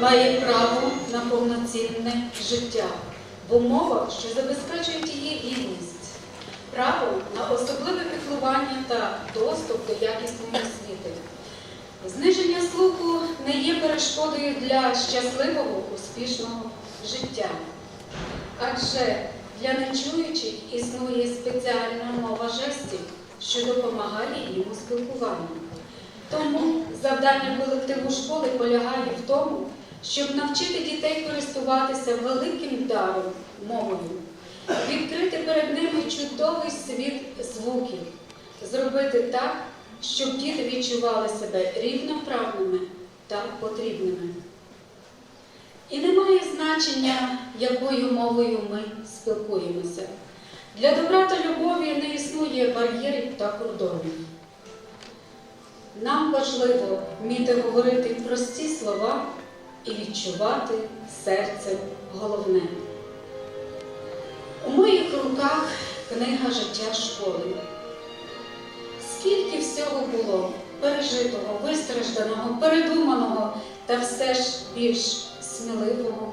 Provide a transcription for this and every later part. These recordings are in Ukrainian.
має право на повноцінне життя, бо мова, що забезпечує її гідність, право на особливе піклування та доступ до якісної освіти. Зниження слуху не є перешкодою для щасливого, успішного життя. Адже для нечуючих існує спеціальна мова жестів, що допомагає їм у спілкуванні. Тому завдання колективу школи полягає в тому, щоб навчити дітей користуватися великим даром мовою, відкрити перед ними чудовий світ звуків, зробити так, щоб діти відчували себе рівноправними та потрібними. І немає значення, якою мовою ми спілкуємося. Для добра та любові не існує бар'єрів та кордонів. Нам важливо вміти говорити прості слова і відчувати серцем головне. У моїх руках книга життя школи. Скільки всього було пережитого, вистражданого, передуманого та все ж більш сміливого,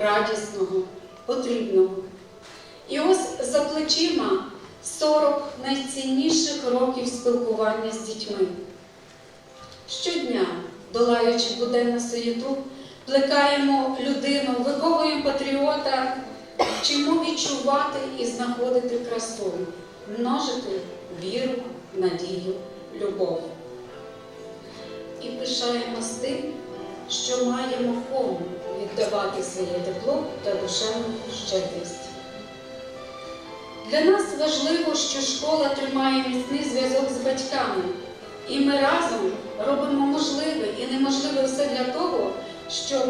радісного, потрібного. І ось за плечима 40 найцінніших років спілкування з дітьми. Щодня, долаючи буденну суєту, плекаємо людину, виховуємо патріота, вчимо відчувати і знаходити красу, множити віру, надію, любов. І пишаємось тим, що маємо кому віддавати своє тепло та душевну щедрість. Для нас важливо, що школа тримає міцний зв'язок з батьками, і ми разом робимо можливе і неможливе все для того, щоб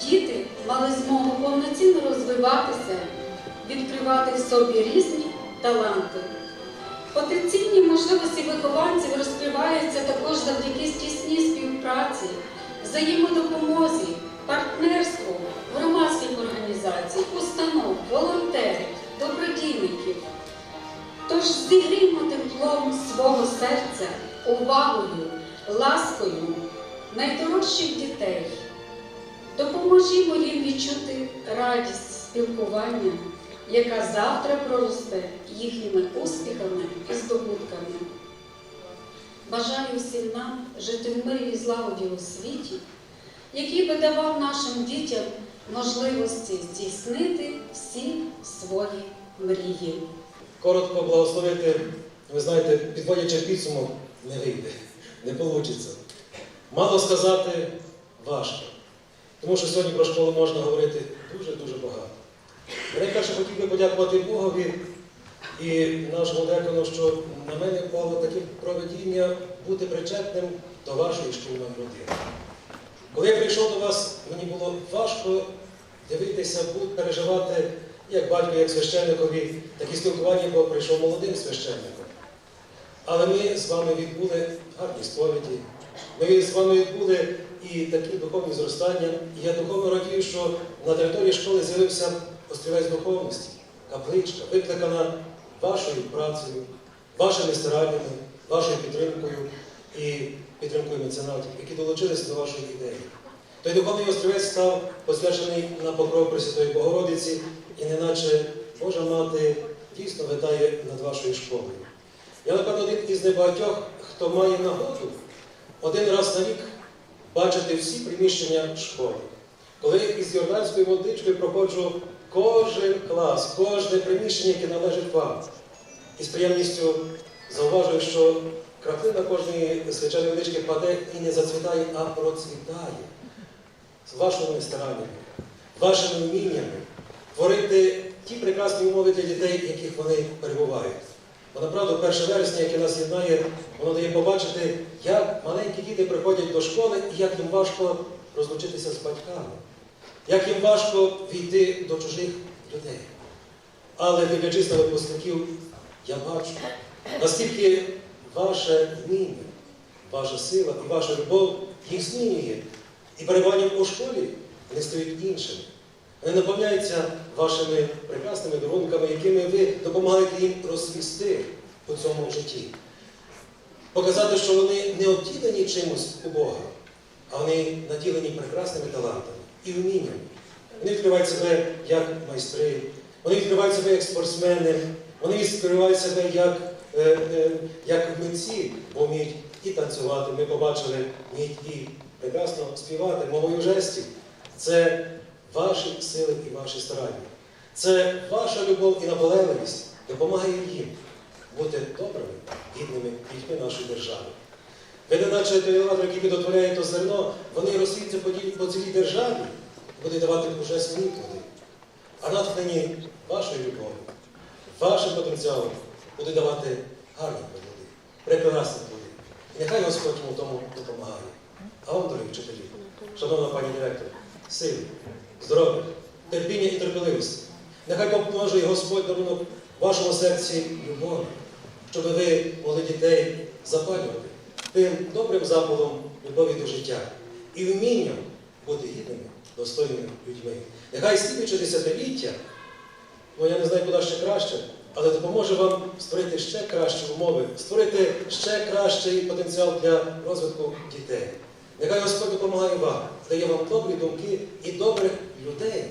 діти мали змогу повноцінно розвиватися, відкривати в собі різні таланти. Потенційні можливості вихованців розкриваються також завдяки тісній співпраці, взаємодопомозі, партнерству громадських організацій, установ, волонтерів, добродійників. Тож зігрімо теплом свого серця, увагою, ласкою найдорожчих дітей. Допоможімо їм відчути радість спілкування, яка завтра проросте їхніми успіхами і здобутками. Бажаю всім нам жити в мирі і злагоді у світі, який би давав нашим дітям можливості здійснити всі свої мрії. Коротко благословити, ви знаєте, підводячи підсумок, не вийде, не вийде. Мало сказати важко. Тому що сьогодні про школу можна говорити дуже-дуже багато. Я найперше хотів би подякувати Богові і нашому декану, що на мене впало таке проведіння бути причетним до вашої шкільної родини. Коли я прийшов до вас, мені було важко дивитися, переживати як батько, як священникові, такі спілкування, бо прийшов молодим священником. Але ми з вами відбули гарні сповіді, ми з вами відбули і такі духовні зростання. І я духовно радію, що на території школи з'явився острівець духовності, капличка, викликана вашою працею, вашими стараннями, вашою підтримкою і підтримкою меценатів, які долучилися до вашої ідеї. Той духовний острівець став посвячений на покров Пресвятої Богородиці, і неначе Божа мати дійсно витає над вашою школою. Я, напевно, один із небагатьох, хто має нагоду один раз на рік бачити всі приміщення школи. Коли із Йорданською водичкою проходжу кожен клас, кожне приміщення, яке належить вам. І з приємністю зауважую, що краплина кожної свяченої водички паде і не зацвітає, а процвітає. З вашими стараннями, вашими вміннями творити ті прекрасні умови для дітей, в яких вони перебувають. Бо направду 1 вересня, яке нас єднає, воно дає побачити, як маленькі діти приходять до школи і як їм важко розлучитися з батьками, як їм важко війти до чужих людей. Але дивлячись на випускників, я бачу, наскільки ваше вміння, ваша сила і ваша любов їх змінює. І перебуванням у школі вони стають іншими. Вони наповняються вашими прекрасними дарунками, якими ви допомагаєте їм розсвісти у цьому житті. Показати, що вони не обділені чимось у Бога, а вони наділені прекрасними талантами і вміннями. Вони відкривають себе як майстри, вони відкривають себе як спортсмени, вони відкривають себе як, е, е, як митці, бо вміють і танцювати. Ми побачили, вміють і прекрасно співати мовою жестів. Це ваші сили і ваші старання. Це ваша любов і наполегливість допомагає їм бути добрими, гідними дітьми нашої держави. Ви не наче той елеватор, який підотворяє то зерно, вони розсвіться по, цілій державі, буде давати уже свої плоди. А натхнені вашою любов'ю, вашим потенціалом буде давати гарні плоди, прекрасні плоди. І нехай Господь йому тому допомагає. А вам, дорогі вчителі, шановна пані директор, сили, здоров'я, терпіння і терпеливості. Нехай помножує Господь дарунок вашому серці любові, щоб ви могли дітей запалювати тим добрим запалом любові до життя і вмінням бути гідними, достойними людьми. Нехай слідуючи десятиліття, ну я не знаю, куди ще краще, але допоможе вам створити ще кращі умови, створити ще кращий потенціал для розвитку дітей. Нехай Господь допомагає вам, дає вам добрі думки і добрих людей,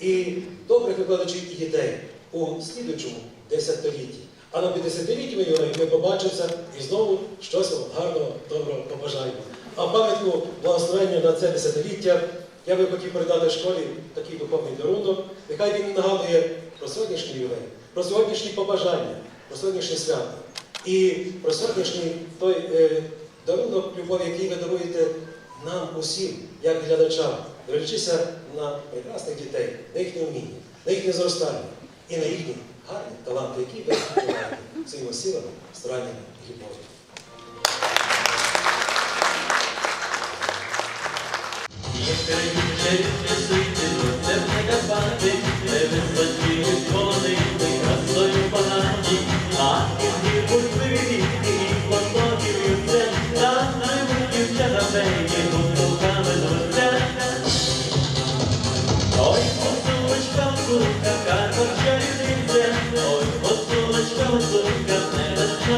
і добрих викладачів і дітей у слідуючому десятилітті. А на 50-літті ми, ми побачимося і знову щось вам гарного, доброго побажаємо. А пам'ятку благословення на це десятиліття я би хотів передати школі такий духовний дарунок. Нехай він нагадує про сьогоднішній ювей, про сьогоднішні побажання, про сьогоднішнє свято і про сьогоднішній той е, дарунок любові, який ви даруєте нам усім, як глядачам, дивлячися на прекрасних дітей, на їхнє вміння, на їхнє зростання і на їхні гарні таланти, які ви маєте своїми силами, стараннями і любов'ю. Ой,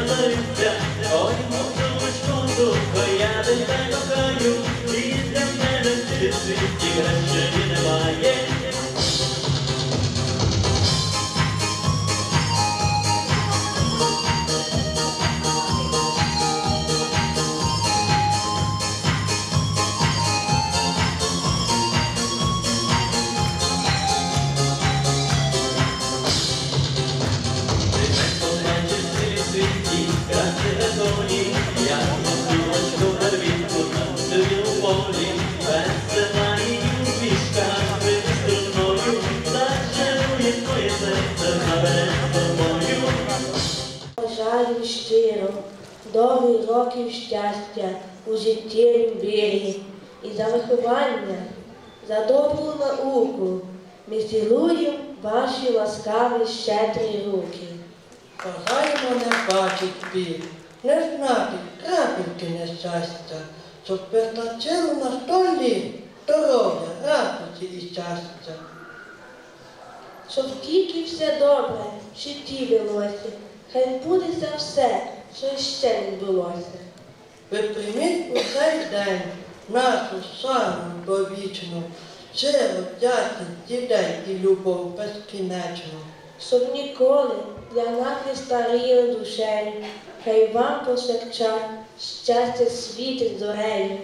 цариця, ой, сумка, я тебе кохаю, і для мене світі краще немає. У житті вірі і за виховання, за добру науку. Ми цілуємо ваші ласкаві щедрі руки. Бажаємо не бачить біль, не знати крапельки нещастя, щоб визначило на столі здоров'я, радості і щастя. Щоб тільки все добре в житті велося, хай буде за все, що ще не відбулося. Ви прийміть у цей день нашу саму довічну, щиро вдячність дітей і любов безкінечну. Щоб ніколи для нас не старіли душею, хай вам посвячав щастя світить зорею.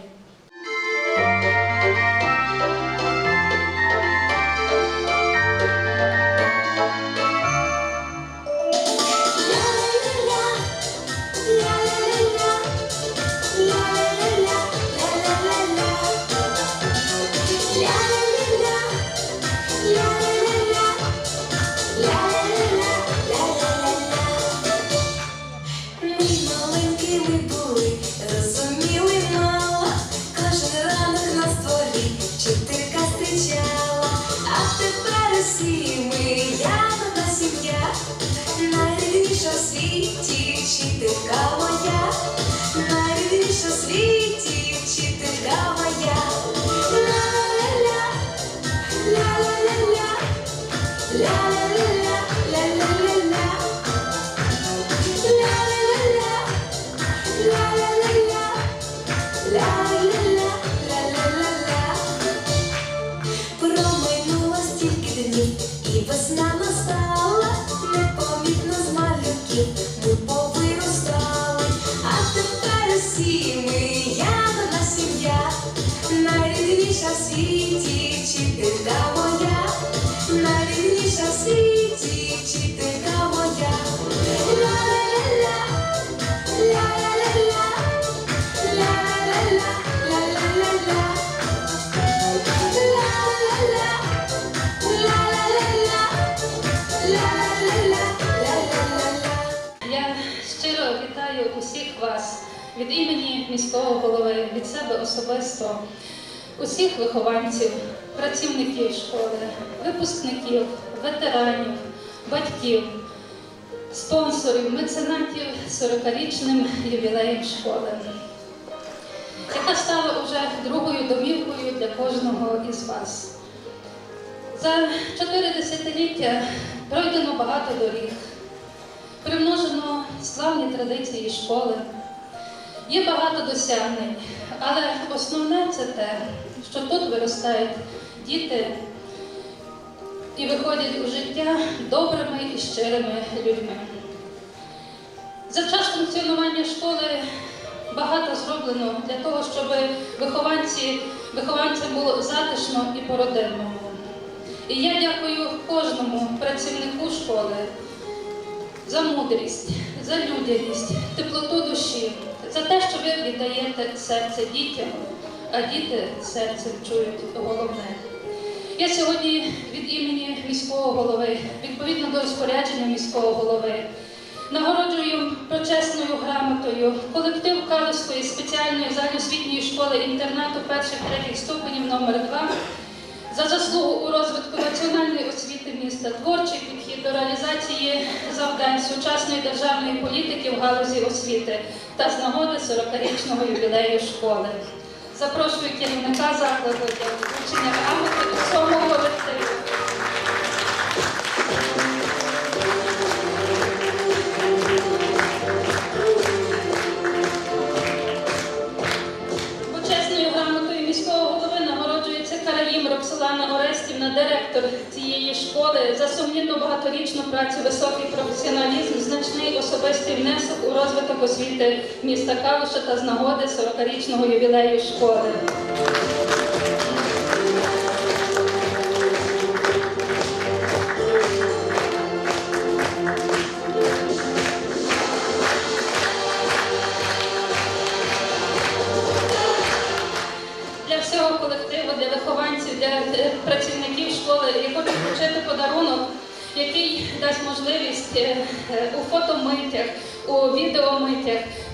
Усіх вихованців, працівників школи, випускників, ветеранів, батьків, спонсорів, меценатів 40-річним ювілеєм школи, яка стала уже другою домівкою для кожного із вас. За чотири десятиліття пройдено багато доріг, примножено славні традиції школи. Є багато досягнень, але основне це те, що тут виростають діти і виходять у життя добрими і щирими людьми. За час функціонування школи багато зроблено для того, щоб вихованці, вихованцям було затишно і по-родинному. І я дякую кожному працівнику школи за мудрість, за людяність, теплоту душі, за те, що ви віддаєте серце дітям, а діти серцем чують головне. Я сьогодні від імені міського голови, відповідно до розпорядження міського голови, нагороджую почесною грамотою колектив Калицької спеціальної загальноосвітньої школи інтернату перших третіх ступенів номер 2 за заслугу у розвитку національної освіти міста, творчий підхід до реалізації завдань сучасної державної політики в галузі освіти та з нагоди 40-річного ювілею школи. Запрошую керівника закладу для вручення до всьому колективі. Почесною грамотою міського голови нагороджується Караїм Роксолана Орестівна, директор школи, за сумнівну багаторічну працю, високий професіоналізм, значний особистий внесок у розвиток освіти міста Калуша та з нагоди 40-річного ювілею школи.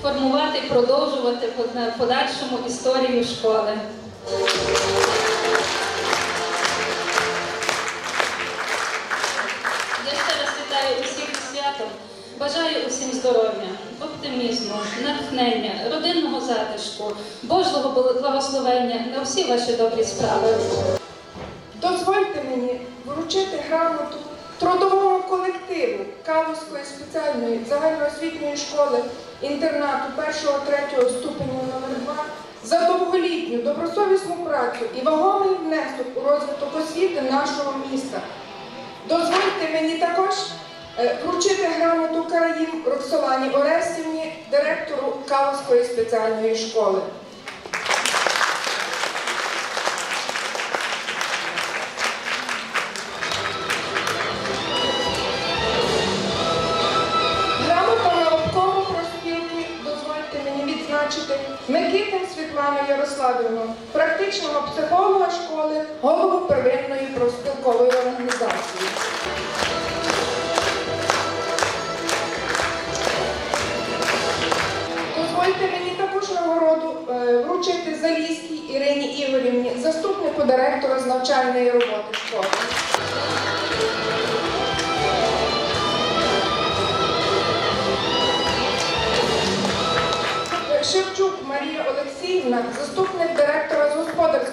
Формувати і продовжувати на подальшому історію школи. Я ще раз вітаю усіх святом. Бажаю усім здоров'я, оптимізму, натхнення, родинного затишку, Божого благословення на всі ваші добрі справи. Дозвольте мені вручити грамоту трудовому колективу Калузької спеціальної загальноосвітньої школи інтернату 1-3 ступеню номер 2 за довголітню добросовісну працю і вагомий внесок у розвиток освіти нашого міста. Дозвольте мені також е, вручити грамоту Караїм Роксолані Оресівні, директору Калузької спеціальної школи. Світлану практичного психолога школи, голову первинної профспілкової організації. Дозвольте мені також нагороду е, вручити Залізькій Ірині Ігорівні, заступнику директора з навчальної роботи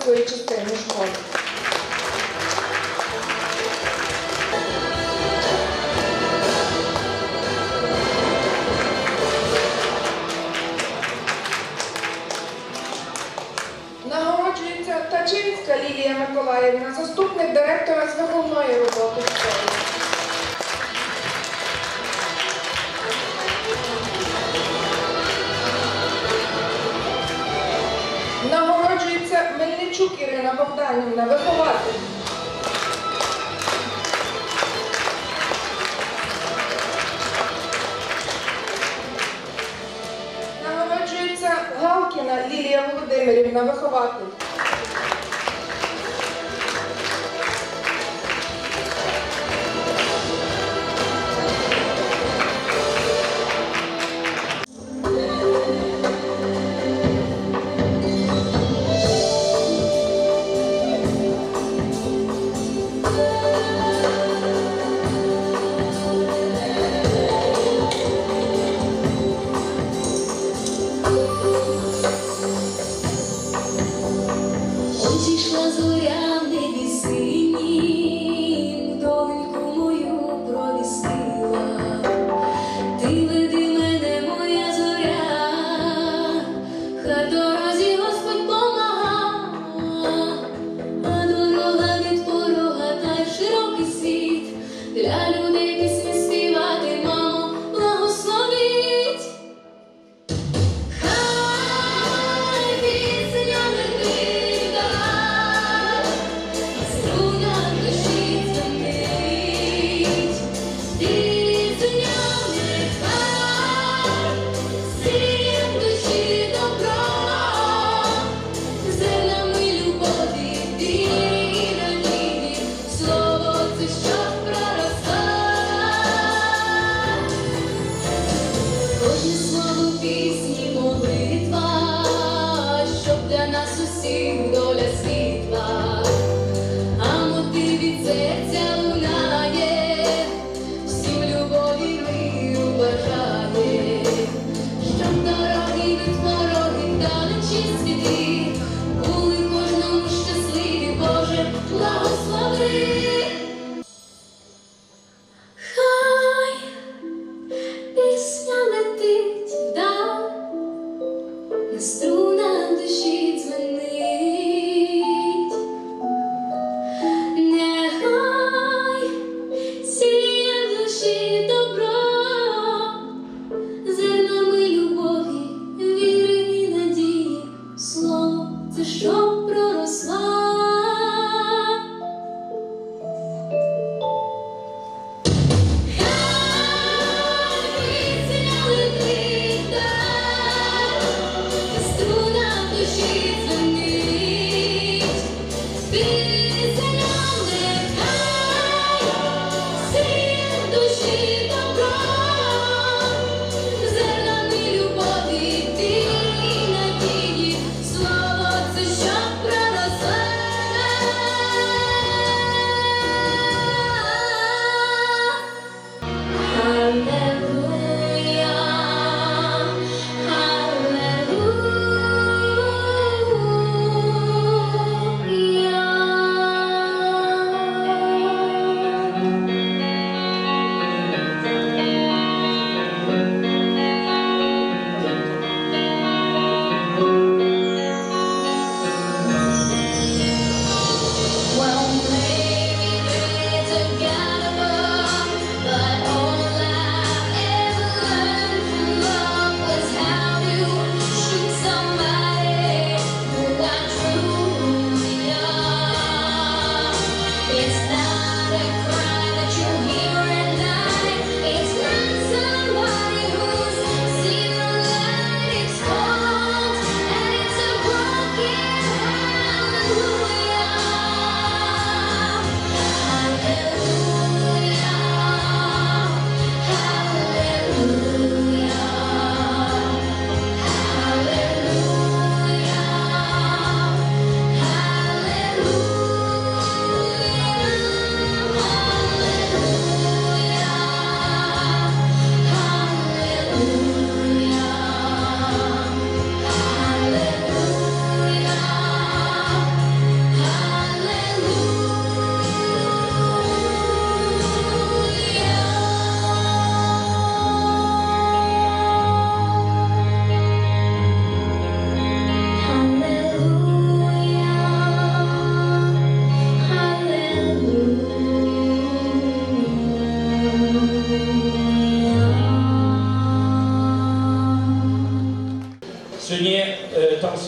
8 termos.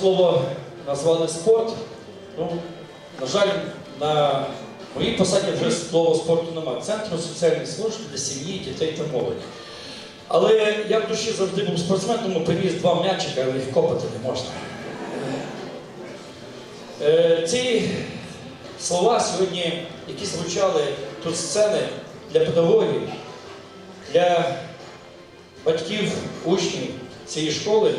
Слово назвали спорт. Ну, на жаль, на моїй посаді вже слова спорту немає. Центру соціальних служб для сім'ї, дітей та молоді. Але я в душі завжди був спортсмен, тому приніс два м'ячика, але їх копати не можна. Е, ці слова сьогодні, які звучали тут сцени для педагогів, для батьків, учнів цієї школи,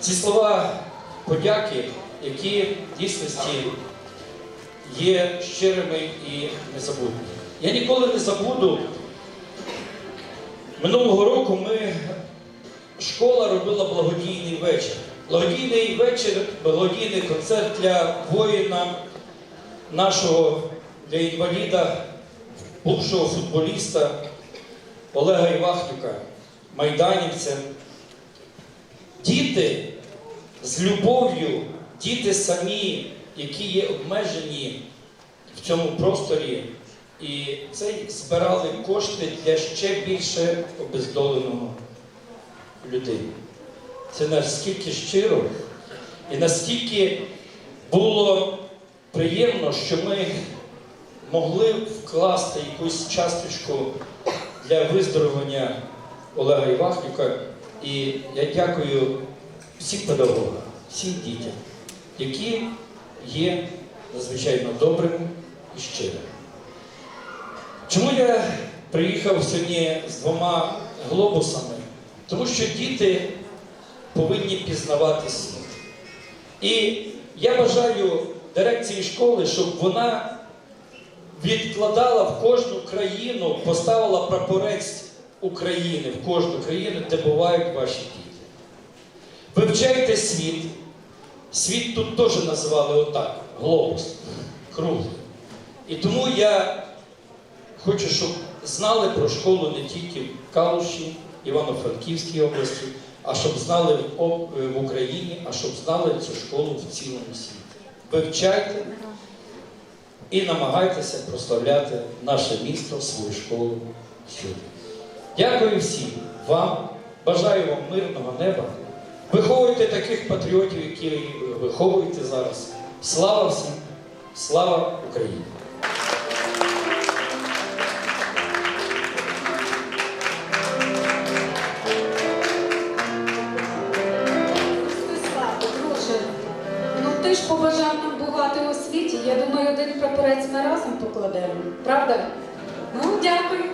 ці слова подяки, які в дійсності є щирими і незабутніми. Я ніколи не забуду. Минулого року ми, школа робила благодійний вечір. Благодійний вечір, благодійний концерт для воїна нашого, для інваліда, бувшого футболіста Олега Івахнюка, майданівця. Діти з любов'ю, діти самі, які є обмежені в цьому просторі, і цей збирали кошти для ще більше обездоленого людей. Це наскільки щиро і настільки було приємно, що ми могли вкласти якусь часточку для виздоровлення Олега Івахнюка. І я дякую всім педагогам, всім дітям, які є надзвичайно добрими і щирими. Чому я приїхав сьогодні з двома глобусами? Тому що діти повинні пізнавати світ. І я бажаю дирекції школи, щоб вона відкладала в кожну країну, поставила прапорець України в кожну країну, де бувають ваші діти. Вивчайте світ. Світ тут теж називали отак глобус, круглий. І тому я хочу, щоб знали про школу не тільки в Калуші, Івано-Франківській області, а щоб знали в Україні, а щоб знали цю школу в цілому світі. Вивчайте і намагайтеся прославляти наше місто, свою школу всюди. Дякую всім вам, бажаю вам мирного неба. Виховуйте таких патріотів, які ви виховуєте зараз. Слава всім! Слава Україні! Ну побажав нам бувати у світі. Я думаю, один прапорець ми разом покладемо. Правда? Ну, дякую.